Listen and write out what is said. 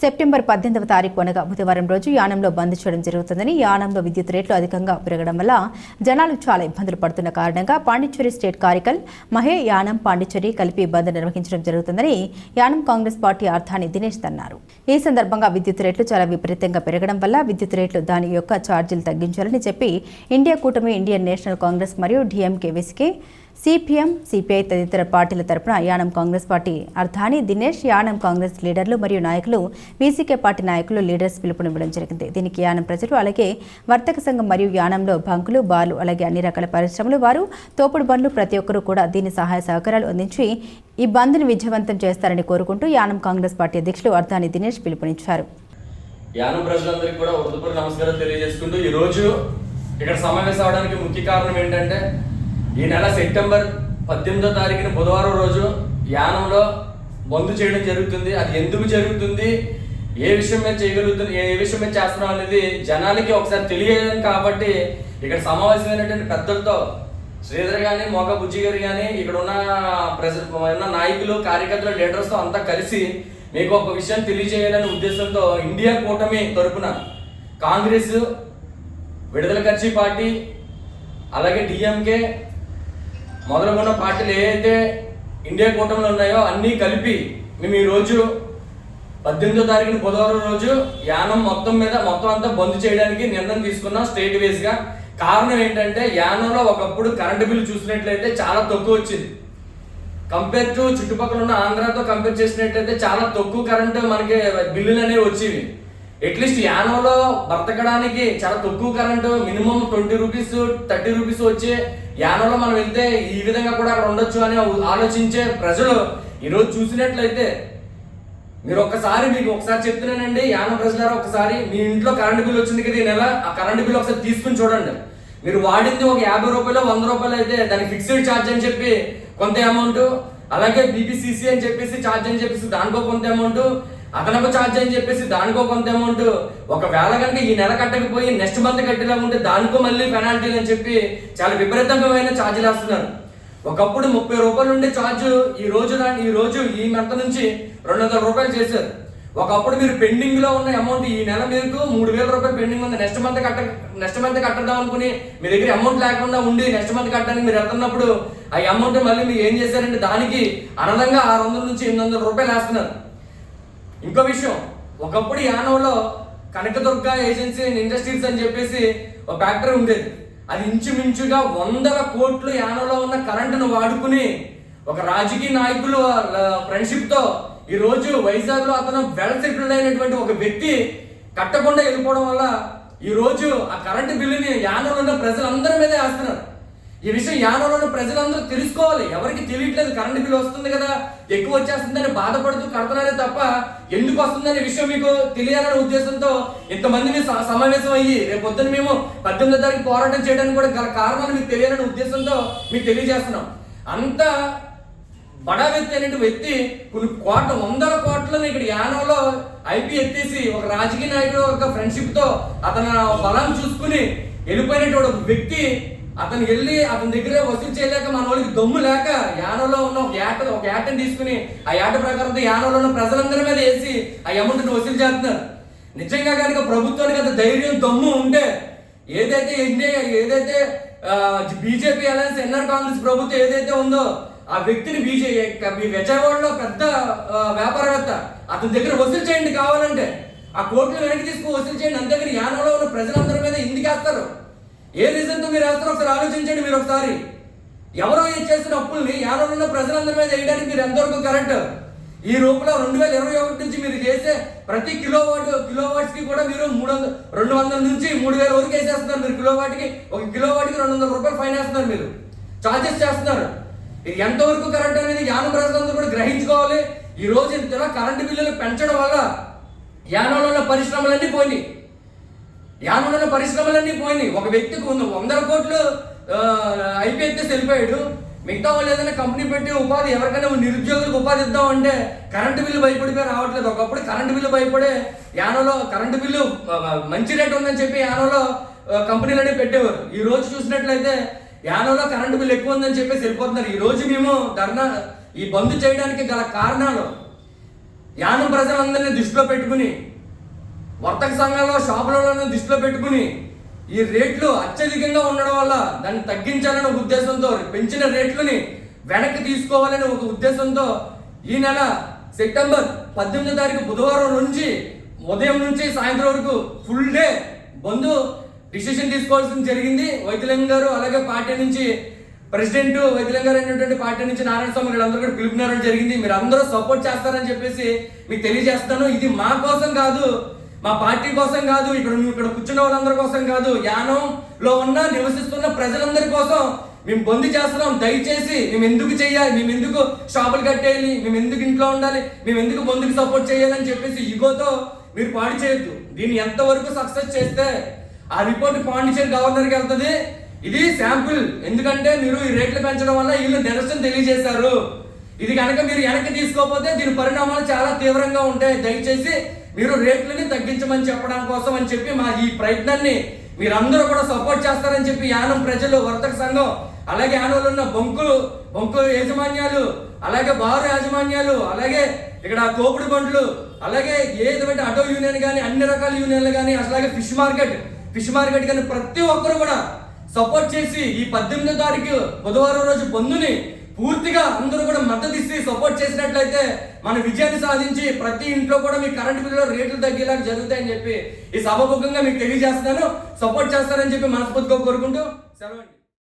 September పద్దెనిమిదవ తారీఖు అనగా బుధవారం రోజు యానంలో బంద్ చేయడం జరుగుతుందని యానంలో విద్యుత్ రేట్లు అధికంగా పెరగడం వల్ల జనాలు చాలా ఇబ్బందులు పడుతున్న కారణంగా పాండిచ్చేరి స్టేట్ కారికల్ మహే యానం పాండిచ్చేరి కలిపి బంద్ నిర్వహించడం జరుగుతుందని యానం కాంగ్రెస్ పార్టీ అర్థాని దినేష్ అన్నారు. ఈ సందర్భంగా విద్యుత్ రేట్లు చాలా విపరీతంగా పెరగడం వల్ల విద్యుత్ రేట్లు దాని యొక్క ఛార్జీలు తగ్గించాలని చెప్పి ఇండియా కూటమి ఇండియన్ నేషనల్ కాంగ్రెస్ మరియు డిఎంకే విసికే సిపిఎం సిపిఐ తదితర పార్టీల తరపున యానం కాంగ్రెస్ పార్టీ అర్థాని దినేష్ యానం కాంగ్రెస్ లీడర్లు మరియు నాయకులు వీసీకే పార్టీ నాయకులు లీడర్స్ పిలుపునివ్వడం జరిగింది. దీనికి యానం ప్రజలు అలాగే వర్తక సంఘం మరియు యానంలో బంకులు బార్లు అలాగే అన్ని రకాల పరిశ్రమలు వారు తోపుడు బండ్లు ప్రతి ఒక్కరూ కూడా దీని సహాయ సహకారాలు అందించి ఈ బంద్ను విజయవంతం చేస్తారని కోరుకుంటూ యానం కాంగ్రెస్ పార్టీ అధ్యక్షులు అర్థాని దినేష్ పిలుపునిచ్చారు. యానం ప్రజలందరికీ కూడా నమస్కారం తెలియజేసుకుంటూ ఈ రోజు ఇక్కడ సమావేశం అవడానికి ముఖ్య కారణం ఏంటంటే ఈ నెల సెప్టెంబర్ పద్దెనిమిదో తారీఖున బుధవారం రోజు యానంలో బంద్ చేయడం జరుగుతుంది. అది ఎందుకు జరుగుతుంది? ఏ విషయం మీద చేయగలుగుతుంది ఏ విషయం మీద చేస్తున్నాం అనేది జనాలకి ఒకసారి తెలియజేయడం కాబట్టి ఇక్కడ సమావేశమైనటువంటి పెద్దలతో శ్రీధర్ కానీ మోక బుజ్జి గారు కానీ ఇక్కడ ఉన్న ప్రజ ఉన్న నాయకులు కార్యకర్తలు లీడర్స్తో అంతా కలిసి మీకు ఒక విషయం తెలియజేయాలనే ఉద్దేశంతో ఇండియా కూటమి తరపున కాంగ్రెస్ విడుదల కచ్చి పార్టీ అలాగే డిఎంకే మొదలుగున్న పార్టీలు ఏవైతే ఇండియా కూటమిలో ఉన్నాయో అన్నీ కలిపి మేము ఈరోజు పద్దెనిమిదో తారీఖున బుధవారం రోజు యానం మొత్తం మీద మొత్తం అంతా బంద్ చేయడానికి నిర్ణయం తీసుకున్నాం స్టేట్ వైజ్గా కారణం ఏంటంటే యానంలో ఒకప్పుడు కరెంటు బిల్లు చూసినట్లయితే చాలా తక్కువ వచ్చింది. కంపేర్ టు చుట్టుపక్కల ఉన్న ఆంధ్రాతో కంపేర్ చేసినట్లయితే చాలా తక్కువ కరెంటు మనకి బిల్లులు అనేవి వచ్చేవి. అట్లీస్ట్ యానంలో బ్రతకడానికి చాలా తక్కువ current minimum twenty rupees thirty rupees వచ్చే యానంలో మనం వెళ్తే ఈ విధంగా కూడా అక్కడ ఉండొచ్చు అని ఆలోచించే ప్రజలు ఈరోజు చూసినట్లయితే మీరు ఒక్కసారి మీకు ఒకసారి చెప్తున్నానండి యానం ప్రజలారా ఒకసారి మీ ఇంట్లో కరెంట్ బిల్ వచ్చింది కదా ఈ నెల ఆ కరెంట్ బిల్ ఒకసారి తీసుకుని చూడండి. మీరు వాడింది ఒక యాభై రూపాయలు వంద రూపాయలు అయితే దానికి ఫిక్స్డ్ ఛార్జ్ అని చెప్పి కొంత అమౌంట్ అలాగే బీపీసీసీ అని చెప్పేసి ఛార్జ్ అని చెప్పేసి దానికో కొంత అమౌంట్ అదనపు ఛార్జ్ అని చెప్పేసి దానికో కొంత అమౌంట్ ఒకవేళ కనుక ఈ నెల కట్టకపోయి నెక్స్ట్ మంత్ కట్టేలా ఉంటే దానికో మళ్ళీ పెనాల్టీలు అని చెప్పి చాలా విపరీతమైన ఛార్జీలు వేస్తున్నారు. ఒకప్పుడు ముప్పై రూపాయలు ఉండే ఛార్జ్ ఈ రోజు ఈ రోజు ఈ మంత్ నుంచి రెండు వందల రూపాయలు చేశారు. ఒకప్పుడు మీరు పెండింగ్లో ఉన్న అమౌంట్ ఈ నెల మీకు మూడు వేల రూపాయలు పెండింగ్ ఉంది. నెక్స్ట్ మంత్ కట్ట నెక్స్ట్ మంత్ కట్టద్దాం అనుకుని మీ దగ్గర అమౌంట్ లేకుండా ఉండి నెక్స్ట్ మంత్ కట్టడానికి మీరు వెళ్తున్నప్పుడు ఆ అమౌంట్ మళ్ళీ మీరు ఏం చేశారంటే దానికి అనదంగా ఆరు వందల నుంచి ఎనిమిది వందల రూపాయలు వేస్తున్నారు. ఇంకో విషయం. ఒకప్పుడు యానంలో కనకదుర్గ ఏజెన్సీ అండ్ ఇండస్ట్రీస్ అని చెప్పేసి ఒక ఫ్యాక్టరీ ఉండేది. అది ఇంచుమించుగా వందల కోట్లు యానంలో ఉన్న కరెంటును వాడుకుని ఒక రాజకీయ నాయకులు ఫ్రెండ్షిప్తో ఈరోజు ఈ రోజు అతను వెల్ సెటిల్డ్ అయినటువంటి ఒక వ్యక్తి కట్టకుండా వెళ్ళిపోవడం వల్ల ఈ రోజు ఆ కరెంటు బిల్లుని యానంలో ఉన్న ప్రజలందరి మీదే వేస్తున్నారు. ఈ విషయం యానంలో ప్రజలందరూ తెలుసుకోవాలి. ఎవరికి తెలియట్లేదు కరెంట్ బిల్లు వస్తుంది కదా ఎక్కువ వచ్చేస్తుందని బాధపడుతూ కడుతున్నారే తప్ప ఎందుకు వస్తుందనే విషయం మీకు తెలియాలనే ఉద్దేశంతో ఇంతమంది మీ స- సమావేశం అయ్యి రేపు పొద్దున్న మేము పద్దెనిమిదో తారీఖు పోరాటం చేయడానికి కూడా గల కారణాలు మీకు తెలియాలనే ఉద్దేశంతో మీకు తెలియజేస్తున్నాం. అంత బడా వ్యక్తి అనేటువంటి వ్యక్తి కొన్ని కోట్ల వందల కోట్లను ఇక్కడ యానంలో ఐపీ ఎత్తేసి ఒక రాజకీయ నాయకుడు ఒక ఫ్రెండ్షిప్తో అతను బలం చూసుకుని వెళ్ళిపోయినటువంటి ఒక వ్యక్తి అతను వెళ్ళి అతని దగ్గరే వసూలు చేయలేక మన వాళ్ళకి దమ్ము లేక యానంలో ఉన్న ఒక యాట ఒక యాటని తీసుకుని ఆ యాట ప్రకారంతో యానంలో ఉన్న ప్రజలందరి మీద వేసి ఆ అమౌంట్ని వసూలు చేస్తున్నారు. నిజంగా కనుక ప్రభుత్వానికి అంత ధైర్యం దమ్ము ఉంటే ఏదైతే ఇండియా ఏదైతే బీజేపీ అలయన్స్ ఎన్ఆర్ కాంగ్రెస్ ప్రభుత్వం ఏదైతే ఉందో ఆ వ్యక్తిని బీజేపీ విజయవాడలో పెద్ద వ్యాపారవేత్త అతని దగ్గర వసూలు చేయండి కావాలంటే ఆ కోట్లు వెనక్కి తీసుకుని వసూలు చేయండి. అంతేగాని యానంలో ఉన్న ప్రజలందరి మీద ఎందుకు వేస్తారు ఏ రీజన్తో మీరు వేస్తారో ఒకసారి ఆలోచించండి మీరు ఒకసారి. ఎవరో ఇచ్చేసిన చేసిన అప్పుల్ని యానంలో ఉన్న ప్రజలందరి మీద వేయడానికి మీరు ఎంతవరకు కరెక్ట్? ఈ రూపంలో రెండు వేల ఇరవై ఒకటి నుంచి మీరు చేసే ప్రతి కిలో వాట్ కిలో వాట్స్ కూడా మీరు మూడు వందల రెండు వందల నుంచి మూడు వేల వరకు వేసేస్తున్నారు మీరు కిలో వాటికి ఒక కిలో వాటికి రెండు వందల రూపాయలు ఫైన్ వేస్తున్నారు మీరు. చార్జెస్ చేస్తున్నారు. ఇది ఎంతవరకు కరెక్ట్ అనేది యానం ప్రజలందరూ కూడా గ్రహించుకోవాలి. ఈ రోజు ఇంతలా కరెంటు బిల్లులు పెంచడం వల్ల యానంలో ఉన్న పరిశ్రమలన్నీ పోయినాయి. యానంలో పరిశ్రమలన్నీ పోయినాయి. ఒక వ్యక్తికి ఉంది వందల కోట్లు అయిపోయితే వెళ్ళిపోయాడు మిగతా వాళ్ళు ఏదైనా కంపెనీ పెట్టి ఉపాధి ఎవరికైనా నిరుద్యోగులకు ఉపాధి ఇద్దాం అంటే కరెంటు బిల్లు భయపడిపోయి రావట్లేదు. ఒకప్పుడు కరెంటు బిల్లు భయపడే యానోలో కరెంటు బిల్లు మంచి రేట్ ఉందని చెప్పి యానోలో కంపెనీలు కంపెనీలనే పెట్టేవారు. ఈ రోజు చూసినట్లయితే యానోలో కరెంటు బిల్లు ఎక్కువ ఉందని చెప్పేసి వెళ్ళిపోతున్నారు ఈ రోజు మేము ధర్నా ఈ బంద్ చేయడానికి గల కారణాలు. యానం ప్రజలందరినీ దృష్టిలో పెట్టుకుని వర్తక సంఘాల్లో షాపులలో దృష్టిలో పెట్టుకుని ఈ రేట్లు అత్యధికంగా ఉండడం వల్ల దాన్ని తగ్గించాలనే ఒక ఉద్దేశంతో పెంచిన రేట్లని వెనక్కి తీసుకోవాలనే ఒక ఉద్దేశంతో ఈ నెల సెప్టెంబర్ పద్దెనిమిదో తారీఖు బుధవారం నుంచి ఉదయం నుంచి సాయంత్రం వరకు ఫుల్ డే బంధు డిసిషన్ తీసుకోవాల్సింది జరిగింది. వైద్యలింగం గారు అలాగే పార్టీ నుంచి ప్రెసిడెంట్ వైద్యలింగం గారు అయినటువంటి పార్టీ నుంచి నారాయణ స్వామి వీళ్ళందరూ కూడా పిలుపునారని జరిగింది. మీరు అందరూ సపోర్ట్ చేస్తారని చెప్పేసి మీకు తెలియజేస్తాను. ఇది మా కోసం కాదు మా పార్టీ కోసం కాదు ఇక్కడ మేము ఇక్కడ కూర్చున్న వాళ్ళందరి కోసం కాదు యానంలో ఉన్న నివసిస్తున్న ప్రజలందరి కోసం మేము బొంది చేస్తున్నాం. దయచేసి మేము ఎందుకు చేయాలి? మేము ఎందుకు షాపులు కట్టేయాలి? మేము ఎందుకు ఇంట్లో ఉండాలి? మేము ఎందుకు బంధుకి సపోర్ట్ చేయాలని చెప్పేసి ఇగోతో మీరు పాడు చేయొద్దు. దీన్ని ఎంతవరకు సక్సెస్ చేస్తే ఆ రిపోర్ట్ పాండిచేరి గవర్నర్కి వెళ్తుంది. ఇది శాంపుల్. ఎందుకంటే మీరు ఈ రేట్లు పెంచడం వల్ల వీళ్ళు నిరసన తెలియజేశారు. ఇది కనుక మీరు వెనక్కి తీసుకోకపోతే దీని పరిణామాలు చాలా తీవ్రంగా ఉంటాయి. దయచేసి మీరు రేట్లని తగ్గించమని చెప్పడం కోసం అని చెప్పి మా ఈ ప్రయత్నాన్ని మీరందరూ కూడా సపోర్ట్ చేస్తారని చెప్పి యానం ప్రజలు వర్తక సంఘం అలాగే యానంలో ఉన్న బొంకులు బొంకు యాజమాన్యాలు అలాగే బారు యాజమాన్యాలు అలాగే ఇక్కడ తోపుడు బండ్లు అలాగే ఏదైతే ఆటో యూనియన్ కానీ అన్ని రకాల యూనియన్లు కానీ అలాగే ఫిష్ మార్కెట్ ఫిష్ మార్కెట్ కానీ ప్రతి ఒక్కరు కూడా సపోర్ట్ చేసి ఈ పద్దెనిమిదో తారీఖు బుధవారం రోజు బంధుని పూర్తిగా అందరూ కూడా మద్దతు ఇస్తే సపోర్ట్ చేసినట్లయితే మన విజయాన్ని సాధించి ప్రతి ఇంట్లో కూడా మీ కరెంట్ బిల్లులో రేట్లు తగ్గేలాగా జరుగుతాయని చెప్పి ఈ సభాముఖంగా మీకు తెలియజేస్తున్నాను. సపోర్ట్ చేస్తారని చెప్పి మనస్ఫూర్తిగా కోరుకుంటూ సెలవు